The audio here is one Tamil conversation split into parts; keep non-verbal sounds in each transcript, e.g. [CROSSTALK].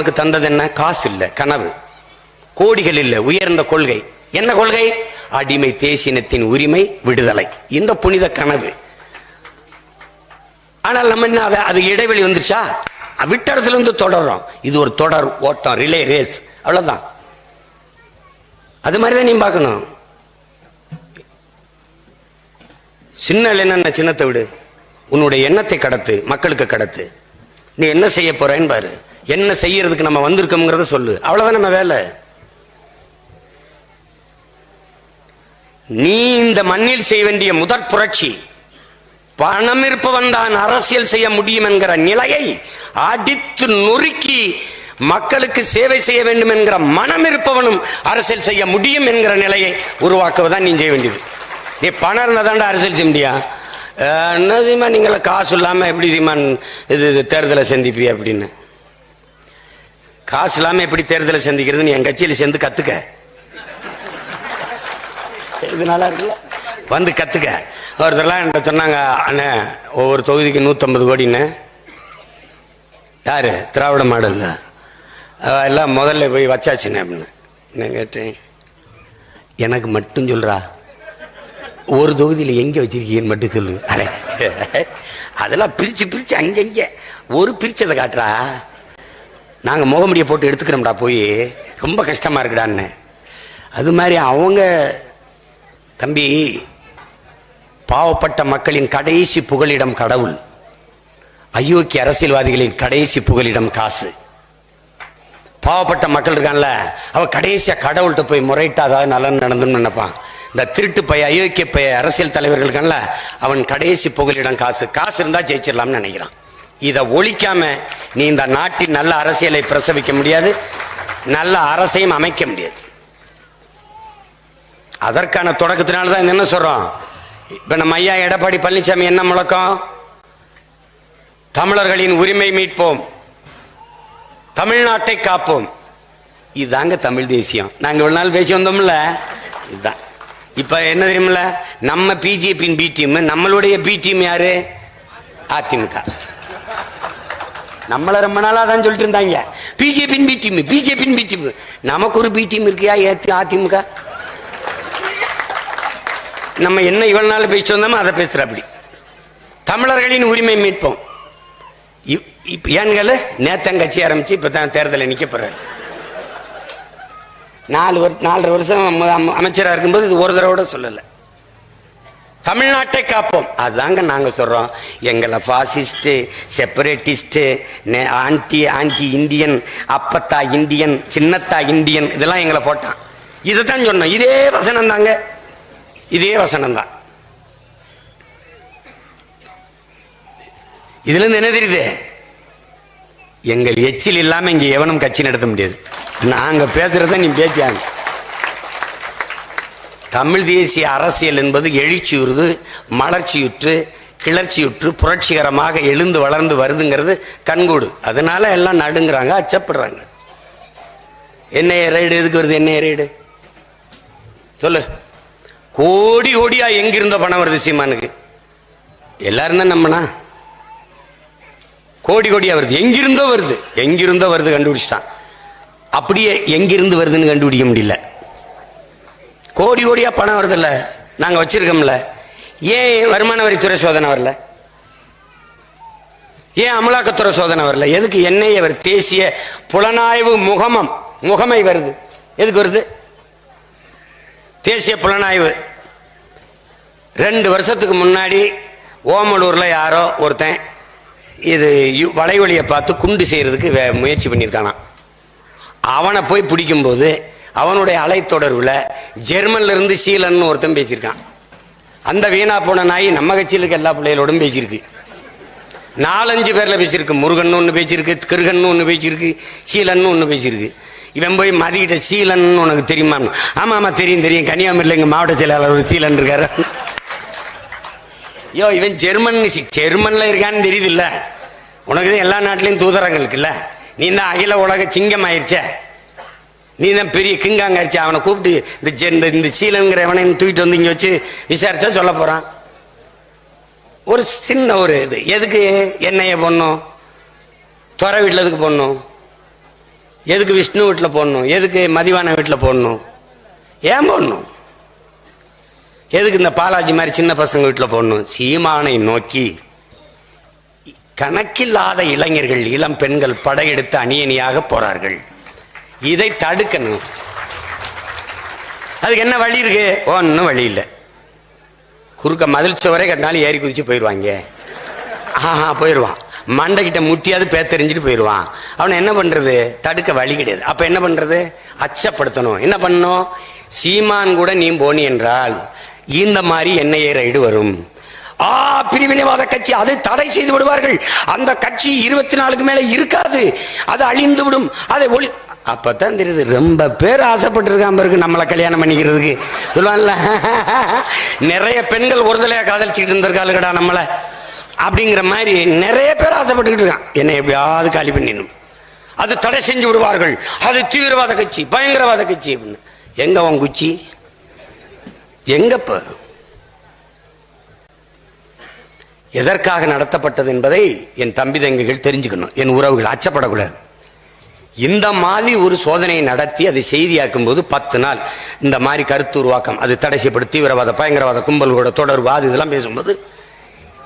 நமக்கு தந்தது என்ன? காசு இல்ல கனவு. கோடிகள் இல்ல உயர்ந்த கொள்கை. என்ன கொள்கை? அடிமை தேசினத்தின் உரிமை விடுதலை. இந்த புனித கனவு. ஆனால் நம்ம என்ன அது இடைவெளி வந்துருச்சா? விட்ட இடத்துல இருந்து தொடர்றோம். இது ஒரு தொடர் ஓட்டம் ரிலே ரேஸ். அவ்வளவுதான். அது மாதிரி தான் நீ பார்க்கணும். சின்ன என்ன சின்னத்தை விடு. உன்னுடைய எண்ணத்தை கடத்து மக்களுக்கு கடத்து. நீ என்ன செய்ய போறேன்னு பாரு. என்ன செய்யறதுக்கு நம்ம வந்திருக்கோங்கிறத சொல்லு. அவ்வளவுதான் நம்ம வேலை. நீ இந்த மண்ணில் செய்ய வேண்டிய முதற் புரட்சி பணம் இருப்பவன் தான் அரசியல் செய்ய முடியும் என்கிற நிலையை அடித்து நொறுக்கி மக்களுக்கு சேவை செய்ய வேண்டும் என்கிற மனம் இருப்பவனும் அரசியல் செய்ய முடியும் என்கிற நிலையை உருவாக்குவதான் நீ செய்ய வேண்டியது. நீ பணம் இருந்தாதாண்டா அரசியல் செய்ய முடியா? என்ன தெரியுமா நீங்கள காசு இல்லாமல் எப்படி தெரியுமா இது இது தேர்தலை சந்திப்பி அப்படின்னு? காசு இல்லாம எப்படி தேர்தலை சந்திக்கிறது நீ என் கட்சியில சேர்ந்து கத்துக்க. இது நல்லா இருக்குல்ல? வந்து கத்துக்க. ஒருத்தர்லாம் என்கிட்ட சொன்னாங்க அண்ணே ஒவ்வொரு தொகுதிக்கு நூற்றம்பது கோடின்னு. யாரு? திராவிட மாடல்ல எல்லாம் முதல்ல போய் வச்சாச்சுண்ணே அப்படின்னு. நான் கேட்டேன்? எனக்கு மட்டும் சொல்றா. ஒரு தொகுதியில் எங்க வச்சிருக்கீங்கன்னு மட்டும் சொல்லுங்க அடே, அதெல்லாம் பிரிச்சு பிரிச்சு அங்கங்க ஒரு பிரிச்சதை காட்டுறா. நாங்கள் முகமுடியை போட்டு எடுத்துக்கிறோம்டா போய். ரொம்ப கஷ்டமாக இருக்குடான்னு. அது மாதிரி அவங்க தம்பி பாவப்பட்ட மக்களின் கடைசி புகலிடம் கடவுள். அயோக்கிய அரசியல்வாதிகளின் கடைசி புகலிடம் காசு. பாவப்பட்ட மக்கள் இருக்கான்ல அவன் கடைசியாக கடவுள்கிட்ட போய் முறையிட்டாதான் நலன் நடந்துன்னு நினைப்பான். இந்த திருட்டு பைய அயோக்கிய பைய அரசியல் தலைவர்கள் இருக்கான்ல அவன் கடைசி புகலிடம் காசு. காசு இருந்தால் ஜெயிச்சிடலாம்னு நினைக்கிறான். இதை ஒழிக்காம நீ இந்த நாட்டின் நல்ல அரசியலை பிரசவிக்க முடியாது நல்ல அரசையும் அமைக்க முடியாது. அதற்கான தொடக்கத்தினால தான் என்ன சொல்றோம்? இப்ப நம்ம ஐயா எடப்பாடி பழனிசாமி என்ன முழக்கம்? தமிழர்களின் உரிமை மீட்போம் தமிழ்நாட்டை காப்போம். இதுதாங்க தமிழ் தேசியம். நாங்க இவ்வளவு நாள் பேசி வந்தோம்ல? இதுதான் இப்ப என்ன தெரியுமில்ல? நம்ம பிஜேபியின் பி டீம் நம்மளுடைய பி டீம் யாரு? அதிமுக. நம்மளை ரொம்ப நாளாக தான் சொல்லிட்டு இருந்தாங்க. பிஜேபின் பி டீம் பிஜேபின் பி டீம் நமக்கு ஒரு பி டீம் இருக்கியா ஏத்து அதிமுக நம்ம என்ன இவ்வளவு நாள் பேசிட்டு வந்தோமோ அதை பேசுகிற அப்படி தமிழர்களின் உரிமை மீட்போம். இப்- ஏன்கள் நேத்தம் கட்சி ஆரம்பிச்சு இப்போ தான் தேர்தலில் நிற்க போகிறார் நாலு வரு- நாலரை வருஷம் அமைச்சராக இருக்கும்போது இது ஒரு தடவை கூட சொல்லலை. தமிழ்நாட்டை காப்போம். அதுதாங்க நாங்கள் சொல்கிறோம் எங்களை fascist separatist anti anti Indian அப்பத்தா இந்தியன் சின்னத்தா இந்தியன் இதெல்லாம் எங்களை போட்டான். இதை தான் சொன்னோம். இதே வசனம் தாங்க இதே வசனம் தான் இதுல இருந்து என்ன தெரியுது? எங்கள் எச்சில் இல்லாமல் இங்கே எவனும் கட்சி நடத்த முடியாது. நாங்கள் பேசுறத நீ பேசியாங்க. தமிழ் தேசிய அரசியல் என்பது எழுச்சியுறுது மலர்ச்சியுற்று கிளர்ச்சியுற்று புரட்சிகரமாக எழுந்து வளர்ந்து வருதுங்கிறது கண்கூடு. அதனால எல்லாம் நடுங்கிறாங்க அச்சப்படுறாங்க. என்ன ரைடு எதுக்கு வருது என்ன ரைடு சொல்லு. கோடி கோடியா எங்கிருந்த பணம் வருது சீமானுக்கு. எல்லாரும் தான் நம்மனா கோடி கோடியா வருது. எங்கிருந்தோ வருது. எங்கிருந்தோ வருது கண்டுபிடிச்சிட்டான். அப்படியே எங்கிருந்து வருதுன்னு கண்டுபிடிக்க முடியல. கோடி கோடியாக பணம் வருதுல்ல. நாங்கள் வச்சிருக்கோம்ல. ஏன் வருமான வரித்துறை சோதனை வரல? ஏன் அமலாக்கத்துறை சோதனை வரல? எதுக்கு என்ஐஏ வருது தேசிய புலனாய்வு முகமம் முகமை வருது? எதுக்கு வருது? தேசிய புலனாய்வு. ரெண்டு வருஷத்துக்கு முன்னாடி ஓமலூரில் யாரோ ஒருத்தன் இது யு- பார்த்து குண்டு செய்கிறதுக்கு வே- முயற்சி பண்ணியிருக்கானான் அவனை போய் பிடிக்கும்போது அவனுடைய அலைத்தொடர்புல ஜெர்மன்ல இருந்து சீலன் ஒருத்தன் பேசியிருக்கான். அந்த வீணா போன நாய் நம்ம கட்சியில் இருக்க எல்லா பிள்ளைகளோடும் பேசியிருக்கு. நாலஞ்சு பேரில் பேசியிருக்கு. முருகன் ஒன்று பேசியிருக்கு கிருகன் ஒன்று பேசியிருக்கு சீலன் ஒன்று பேசியிருக்கு. இவன் போய் மதிக்கிட்ட சீலன் உனக்கு தெரியுமா? ஆமாம் ஆமாம் தெரியும் தெரியும். கன்னியாகுமரியில் எங்கள் மாவட்ட செயலாளர் ஒரு சீலன் இருக்காரு. ஐயோ இவன் ஜெர்மன் ஜெர்மனில் இருக்கான்னு தெரியுது இல்லை உனக்கு தான் எல்லா நாட்டிலையும் தூதரங்கள் இருக்குல்ல நீ தான் அகில உலக சிங்கம் ஆயிருச்சே. நீ தான் பெரிய கிங்காங்க அரிச்சு அவனை கூப்பிட்டு இந்த ஜெ- இந்த இந்த சீலங்கிறவனை தூக்கிட்டு வந்து இங்கே வச்சு விசாரிச்சா சொல்ல போகிறான் ஒரு சின்ன ஒரு இது. எதுக்கு என்னைய பொண்ணும் துறை வீட்டில் எதுக்கு பொண்ணும் எதுக்கு விஷ்ணு வீட்டில் போடணும்? எதுக்கு மதிவான வீட்டில் போடணும்? ஏன் போடணும்? எதுக்கு இந்த பாலாஜி மாதிரி சின்ன பசங்க வீட்டில் போடணும்? சீமானை நோக்கி கணக்கில்லாத இளைஞர்கள் இளம் பெண்கள் படையெடுத்து அணியணியாக போறார்கள். இதை தடுக்கணும். அதுக்கு என்ன வழி இருக்கு? ஒன்றும் வழி இல்லை. குறுக்க மதில் சுவரே கட்டினாலும் ஏறி குதிச்சு போயிடுவாங்க ஆஹா போயிடுவான் மண்டைக்கிட்ட முட்டியாவது பேத்தெறிஞ்சிட்டு போயிடுவான் அவனை என்ன பண்றது? தடுக்க வழி கிடையாது. அப்ப என்ன பண்றது? அச்சப்படுத்தணும். என்ன பண்ணணும்? சீமான் கூட நீ போனி என்றால் இந்த மாதிரி எண்ணெயை ரைடு வரும். ஆ பிரிவினைவாத கட்சி அதை தடை செய்து விடுவார்கள். அந்த கட்சி இருபத்தி நாலுக்கு மேல இருக்காது. அது அழிந்து விடும் அதை ஒளி அப்பதான் தெரியுது ரொம்ப பேர் ஆசைப்பட்டிருக்காம இருக்கு நம்மளை கல்யாணம் பண்ணிக்கிறதுக்கு. சொல்லுவான்ல நிறைய பெண்கள் ஒருதலையா காதலிச்சுக்கிட்டு இருந்திருக்காளுக்கடா நம்மளை. அப்படிங்கிற மாதிரி நிறைய பேர் ஆசைப்பட்டுக்கிட்டு இருக்கான். என்னை எப்படியாவது காலி பண்ணிடணும். அது தடை செஞ்சு விடுவார்கள். அது தீவிரவாத கட்சி பயங்கரவாத கட்சி அப்படின்னு. எங்க உன் குச்சி? எங்கப்ப எதற்காக நடத்தப்பட்டது என்பதை என் தம்பி தங்கைகள் தெரிஞ்சுக்கணும். என் உறவுகள் அச்சப்படக்கூடாது. இந்த மாதிரி ஒரு சோதனையை நடத்தி அதை செய்தியாக்கும் போது பத்து நாள். இந்த மாதிரி கருத்து உருவாக்கம். அது தடை செய்யப்படும் தீவிரவாத பயங்கரவாத கும்பல்களோட தொடர்பு அது இதெல்லாம் பேசும்போது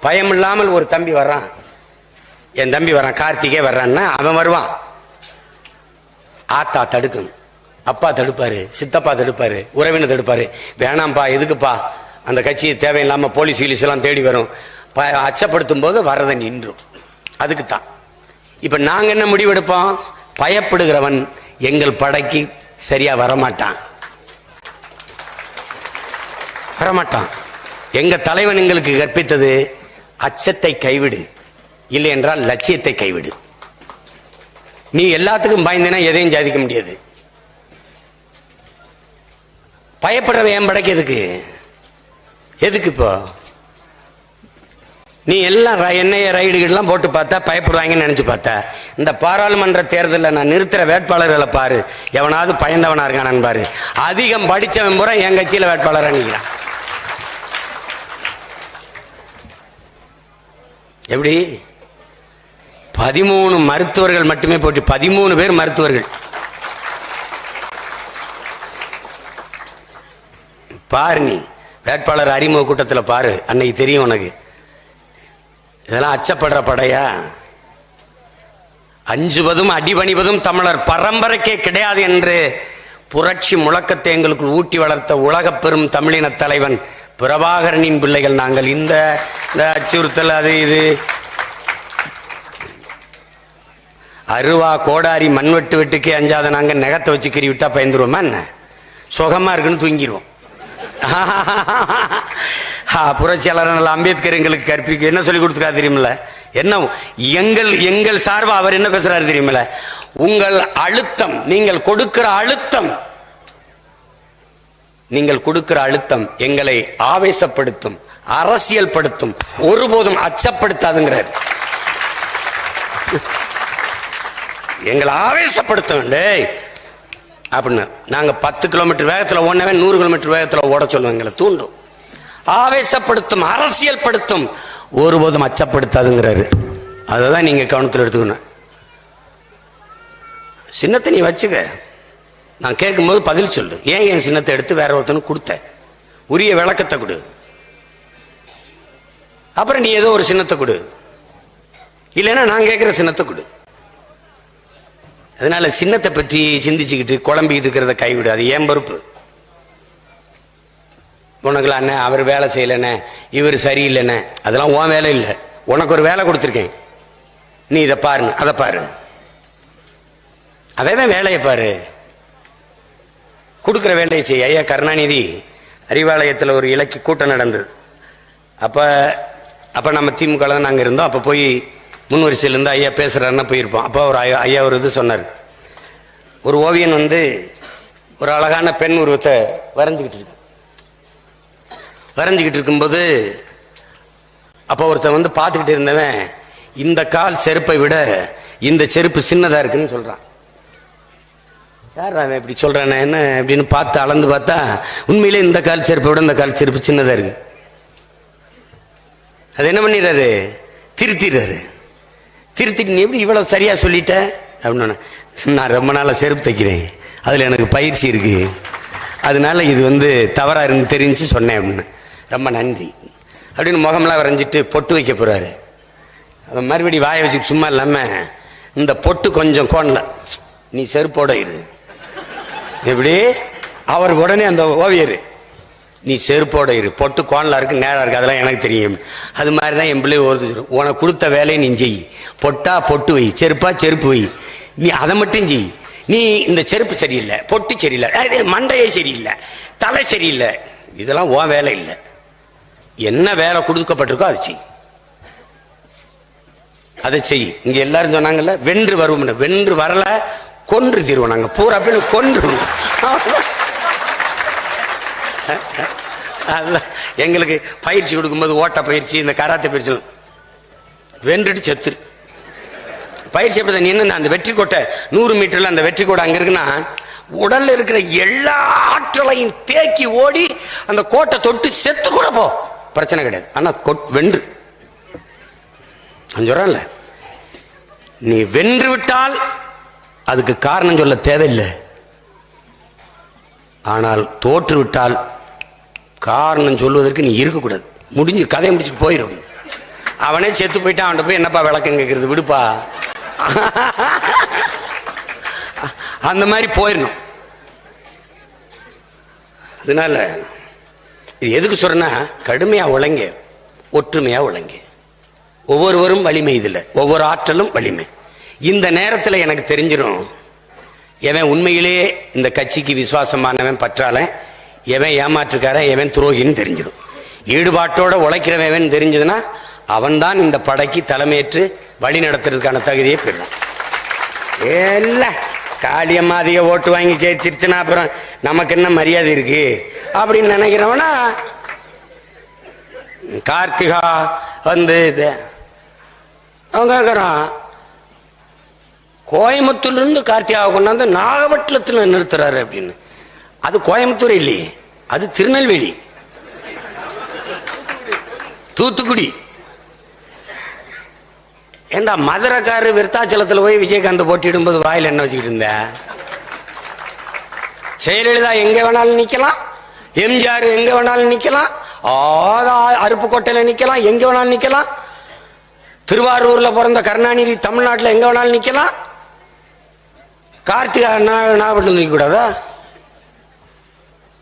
பயம் இல்லாமல் ஒரு தம்பி வர்றான். என் தம்பி வர்றான் கார்த்திகே வர்றான்னா அவன் வருவான். ஆத்தா தடுக்கும். அப்பா தடுப்பாரு சித்தப்பா தடுப்பாரு உறவினர் தடுப்பாரு. வேணாம்ப்பா எதுக்குப்பா? அந்த கட்சி தேவையில்லாமல் போலீஸ் கீலீஸ் எல்லாம் தேடி வரும். ப- அச்சப்படுத்தும் போது வர்றதை நின்றும். அதுக்கு தான் இப்போ நாங்கள் என்ன முடிவெடுப்போம்? பயப்படுகிறவன் எங்கள் படைக்கு சரியா வரமாட்டான். வரமாட்டான். எங்க தலைவன் எங்களுக்கு கற்பித்தது அச்சத்தை கைவிடு இல்லை என்றால் லட்சியத்தை கைவிடு. நீ எல்லாத்துக்கும் பயந்தனா எதையும் சாதிக்க முடியாது. பயப்படுறவன் என் படைக்கு எதுக்கு? எதுக்கு இப்போ? நீ எல்லாம் ர- ரைடுகள்லாம் போட்டு பார்த்தா பயப்படுவாங்கன்னு நினச்சி பார்த்தா. இந்த பாராளுமன்ற தேர்தலில் நான் நிறுத்துகிற வேட்பாளர்களை பாரு. எவனாவது பயந்தவனா இருக்கான் பாரு அதிகம் படிச்சவன் பூரா என் கட்சியில் வேட்பாளராக நிற்கிறான் எப்படி? பதிமூணு மருத்துவர்கள் மட்டுமே போட்டி. பதிமூணு பேர் மருத்துவர்கள். பாரு நீ. வேட்பாளர் அறிமுக கூட்டத்தில் பாரு. அன்னைக்கு தெரியும் உனக்கு. இதெல்லாம் அச்சப்படுற படையா. அஞ்சுவதும் அடிபணிவதும் தமிழர் பரம்பரைக்கே கிடையாது என்று புரட்சி முழக்கத்தை எங்களுக்கு ஊட்டி வளர்த்த உலக பெரும் தமிழின தலைவன் பிரபாகரனின் பிள்ளைகள் நாங்கள். இந்த இந்த அச்சுறுத்தல் அது இது. அருவா கோடாரி மண்வெட்டு வெட்டுக்கே அஞ்சாத நாங்கள் நெகத்தை வச்சு கிரி விட்டா பயந்துருவோமா என்ன? சுகமா இருக்குன்னு தூங்கிடுவோம் [LAUGHS] புரட்சியாளர் நல்ல அம்பேத்கர் எங்களுக்கு கற்பிக்க என்ன சொல்லி கொடுத்துருக்கா தெரியுமில்ல? என்ன எங்கள் எங்கள் சார்பாக அவர் என்ன பேசுறாரு தெரியுமில்ல? உங்கள் அழுத்தம் நீங்கள் கொடுக்கிற அழுத்தம் நீங்கள் கொடுக்கிற அழுத்தம் எங்களை ஆவேசப்படுத்தும் அரசியல் படுத்தும் ஒருபோதும் அச்சப்படுத்தாதுங்கிறார். எங்களை ஆவேசப்படுத்தும் டேய் அப்படின்னு. நாங்க பத்து கிலோமீட்டர் வேகத்துல ஓடனவே நூறு கிலோமீட்டர் வேகத்துல ஓட சொல்லுவோம் எங்களை தூண்டும். ஆவேசப்படுத்தும் அரசியல் படுத்தும் ஒருபோதும் அச்சப்படுத்தாதுங்கிறாரு. அதை தான் நீங்க கவனத்தில் எடுத்துக்கணும். சின்னத்தை நீ வச்சுக்க. நான் கேட்கும்போது பதில் சொல்லு. ஏன் என் சின்னத்தை எடுத்து வேற ஒருத்தனுக்கு கொடுத்த? உரிய விளக்கத்தை கொடு. அப்புறம் நீ ஏதோ ஒரு சின்னத்தை கொடு. இல்லைன்னா நான் கேட்குற சின்னத்தை கொடு. அதனால சின்னத்தை பற்றி சிந்திச்சுக்கிட்டு குழம்பிக்கிட்டு இருக்கிறத கைவிடு. அது ஏன் பொறுப்பு? உனக்குலாம் அண்ணே அவர் வேலை செய்யலண்ணே இவர் சரியில்லைண்ணே. அதெல்லாம் உன் வேலை இல்லை. உனக்கு ஒரு வேலை கொடுத்துருக்கேன். நீ இதை பாருங்க அதை பாரு. அவன் வேலையை பாரு. கொடுக்குற வேலையை செய். ஐயா கருணாநிதி அறிவாலயத்தில் ஒரு இலக்கிய கூட்டம் நடந்தது. அப்போ அப்போ நம்ம திமுக தான் நாங்கள் இருந்தோம். அப்போ போய் முன் வரிசையிலேருந்து ஐயா பேசுகிறாருன்னா போயிருப்போம். அப்போ ஒரு ஐயா ஐயா ஒரு இது சொன்னார். ஒரு ஓவியன் வந்து ஒரு அழகான பெண் உருவத்தை வரைஞ்சிக்கிட்டு இருக்கு வரைஞ்சிக்கிட்டு இருக்கும்போது அப்போ ஒருத்தன் வந்து பார்த்துக்கிட்டு இருந்தவன் இந்த கால் செருப்பை விட இந்த செருப்பு சின்னதாக இருக்குன்னு சொல்கிறான் யார் அவன் இப்படி சொல்கிறானே என்ன அப்படின்னு பார்த்து அளந்து பார்த்தா உண்மையிலே இந்த கால் செருப்பை விட இந்த கால் செருப்பு சின்னதாக இருக்கு. அது என்ன பண்ணிடுறாரு? திருத்திடுறாரு. திருத்திட்டு நீ எப்படி இவ்வளோ சரியாக சொல்லிட்ட? அப்படின்னு நான் ரொம்ப நாளாக செருப்பு தைக்கிறேன். அதில் எனக்கு பயிற்சி இருக்குது அதனால இது வந்து தவறாக இருந்து தெரிஞ்சு சொன்னேன். அப்படின்னு. ரொம்ப நன்றி. அப்படின்னு முகமெல்லாம் வரைஞ்சிட்டு பொட்டு வைக்க போகிறாரு மறுபடி வாயை வச்சுட்டு சும்மா இல்லாமல் இந்த பொட்டு கொஞ்சம் கோணல. நீ செருப்போட இரு. எப்படி? அவர் உடனே அந்த ஓவியர் நீ செருப்போட இரு. பொட்டு கோணலாக இருக்கு நேராக இருக்குது அதெல்லாம் எனக்கு தெரியும். அது மாதிரி தான் என் பிள்ளை ஒரு உனக்கு கொடுத்த வேலையை நீ செய். பொட்டா பொட்டு வை. செருப்பா செருப்பு வை. நீ அதை மட்டும் செய். நீ இந்த செருப்பு சரியில்லை பொட்டு சரியில்லை. அது மண்டையே சரியில்லை தலை சரியில்லை. இதெல்லாம் உன் வேலை இல்லை. என்ன வேலை கொடுக்கப்பட்டிருக்கோ அதை செய். அதை செய். இங்க எல்லாரும் சொன்னாங்கல்ல வென்று வருவோம் வென்று வரல கொன்று தீர்வோம் நாங்க. பூரா பேர் கொன்று. அதுதான் எங்களுக்கு பயிற்சி கொடுக்கும்போது ஓட்ட பயிற்சி இந்த கராத்தே பயிற்சி வென்றுட்டு செத்துரு பயிற்சி எப்படி நின்று அந்த வெற்றி கோட்டை நூறு மீட்டர்ல அந்த வெற்றி கோட்டை அங்க இருக்குன்னா உடல்ல இருக்கிற எல்லா ஆற்றலையும் தேக்கி ஓடி அந்த கோட்டை தொட்டு செத்து கூட போ. பிரச்சனை கிடையாது. ஆனா கொட்- வென்று. நான் நீ வென்று விட்டால் அதுக்கு காரணம் சொல்ல தேவையில்லை. ஆனால் தோற்று விட்டால் காரணம் சொல்வதற்கு நீ இருக்கக்கூடாது. முடிஞ்சு கதையை முடிச்சுட்டு போயிடும் அவனே செத்து போயிட்டான் அவன்கிட்ட போய் என்னப்பா விளக்கம் கேட்கறது விடுப்பா. அந்த மாதிரி போயிடணும் அதனால இது எதுக்கு சொல்றேன்னா கடுமையா உழைங்க ஒற்றுமையா உழைங்க. ஒவ்வொருவரும் வலிமை இதில் ஒவ்வொரு ஆற்றலும் வலிமை. இந்த நேரத்தில் எனக்கு தெரிஞ்சிடும் எவன் உண்மையிலேயே இந்த கட்சிக்கு விசுவாசமானவன் பற்றாளன் எவன் ஏமாற்றுக்காரன் எவன் துரோகின்னு தெரிஞ்சிடும். ஈடுபாட்டோட உழைக்கிறவன் தெரிஞ்சதுன்னா அவன்தான் இந்த படைக்கு தலைமையேற்று வழி நடத்துறதுக்கான தகுதியை பெறுவான். எல்லாம் காளியம்மா அதிக ஓட்டு வாங்கி ஜெயிச்சிருச்சுன்னா அப்புறம் நமக்கு என்ன மரியாதை இருக்கு? அப்படின்னு நினைக்கிறவனா கார்த்திகா வந்து இது அவன் கேட்குறான் கோயம்புத்தூர்லேருந்து கார்த்திகாவை கொண்டாந்து நாகப்பட்டினத்தில் நிறுத்துறாரு அப்படின்னு. அது கோயம்புத்தூர் இல்லையே அது திருநெல்வேலி. தூத்துக்குடி. ஏண்டா மதுரைக்காரு விருத்தாச்சலத்தில் போய் விஜயகாந்த் போட்டியிடும்போது வாயில் என்ன வச்சுக்கிட்டு இருந்த? ஜெயலலிதா எங்க வேணாலும் நிக்கலாம். எம்ஜிஆர் எங்க வேணாலும் நிக்கலாம். ஆதா அருப்புக்கோட்டையில நிக்கலாம். எங்க வேணாலும் நிக்கலாம். திருவாரூர்ல பிறந்த கருணாநிதி தமிழ்நாட்டில் எங்க வேணாலும் நிக்கலாம். கார்த்திகா நா- நாகப்பட்டினம் நிக்க கூடாதா?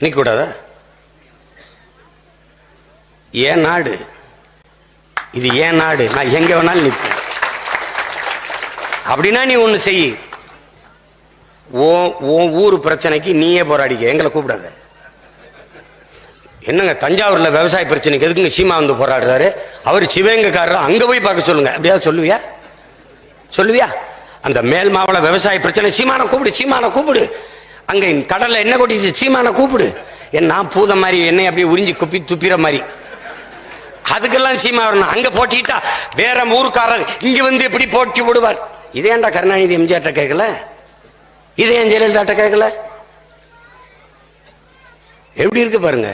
நிக்க கூடாதா? ஏன் நாடு? இது ஏன் நாடு? நான் எங்க வேணாலும் நிற்பேன் அப்படின்னா நீ ஒன்று செய். ஓ உன் ஊர் பிரச்சனைக்கு நீயே போராடிக்க எங்களை கூப்பிடாத. என்னங்க தஞ்சாவூரில் விவசாய பிரச்சனைக்கு எதுக்குங்க சீமா வந்து போராடுறாரு? அவர் சிவகங்கைக்காரர் அங்கே போய் பார்க்க சொல்லுங்க. அப்படியாவது சொல்லுவியா? சொல்லுவியா? அந்த மேல் மாவள விவசாய பிரச்சனை சீமான கூப்பிடு சீமான கூப்பிடு. அங்கே கடலில் என்ன கொட்டிச்சு சீமான கூப்பிடு. என் நான் பூத மாதிரி என்னை அப்படியே உறிஞ்சி குப்பி துப்பிற மாதிரி. அதுக்கெல்லாம் சீமா வரணும். அங்கே போட்டிட்டா வேற ஊருக்காரர் இங்கே வந்து எப்படி போட்டி விடுவார் இதேண்டா கருணாநிதி எம்ஜிஆர்ட்ட கேட்கல? இதே ஏன் ஜெயலலிதாட்ட கேட்கல? எப்படி இருக்கு பாருங்க.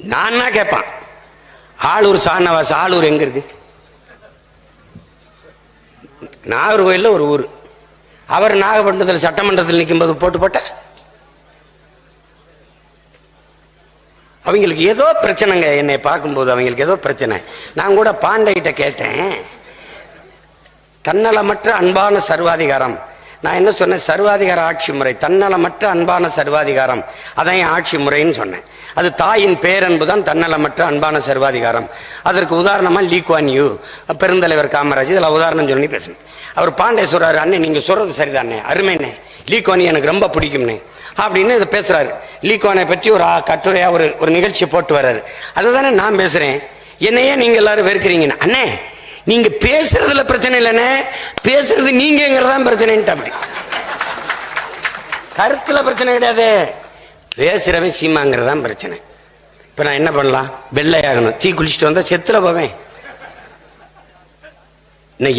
நான் கேட்பான்? ஆளூர் சாணவாஸ் ஆளூர் எங்க இருக்கு? நாகர்கோயில்ல ஒரு ஊர். அவர் நாகப்பட்டினத்தில் சட்டமன்றத்தில் நிற்கும்போது போட்டு போட்ட அவங்களுக்கு ஏதோ பிரச்சனைங்க என்னை பார்க்கும்போது அவங்களுக்கு ஏதோ பிரச்சனை. நான் கூட பாண்டைகிட்ட கேட்டேன் தன்னலமற்ற அன்பான சர்வாதிகாரம். நான் என்ன சொன்னேன்? சர்வாதிகார ஆட்சி முறை தன்னலமற்ற அன்பான சர்வாதிகாரம். அதான் என் ஆட்சி முறைன்னு சொன்னேன். அது தாயின் பேரன்பு தான் தன்னலமற்ற அன்பான சர்வாதிகாரம். அதற்கு உதாரணமாக லீக்வான் யூ பெருந்தலைவர் காமராஜ் இதில் உதாரணம் சொல்லி பேசினேன். அவர் பாண்டே சொல்றாரு அண்ணே நீங்கள் சொல்றது சரிதானே அருமைண்ணே. லீக்வானி எனக்கு ரொம்ப பிடிக்கும்னே அப்படின்னு இதை பேசுறாரு. லீகோனை பற்றி ஒரு கட்டுரையாக கட்டுரையா ஒரு ஒரு நிகழ்ச்சி போட்டு வர்றாரு. அதை தானே நான் பேசுறேன். என்னையே நீங்க எல்லாரும் வெறுக்கிறீங்கன்னு. அண்ணே நீங்க பேசுறதுல பிரச்சனை இல்லைண்ணே. பேசுறது நீங்கிறதான் பிரச்சனைன்ட்டு அப்படி கருத்துல பிரச்சனை கிடையாது. பேசுறவன் சீமாங்கிறதான் பிரச்சனை. இப்ப நான் என்ன பண்ணலாம்? வெள்ளையாகணும். தீ குளிச்சுட்டு வந்தா செத்துல போவேன்.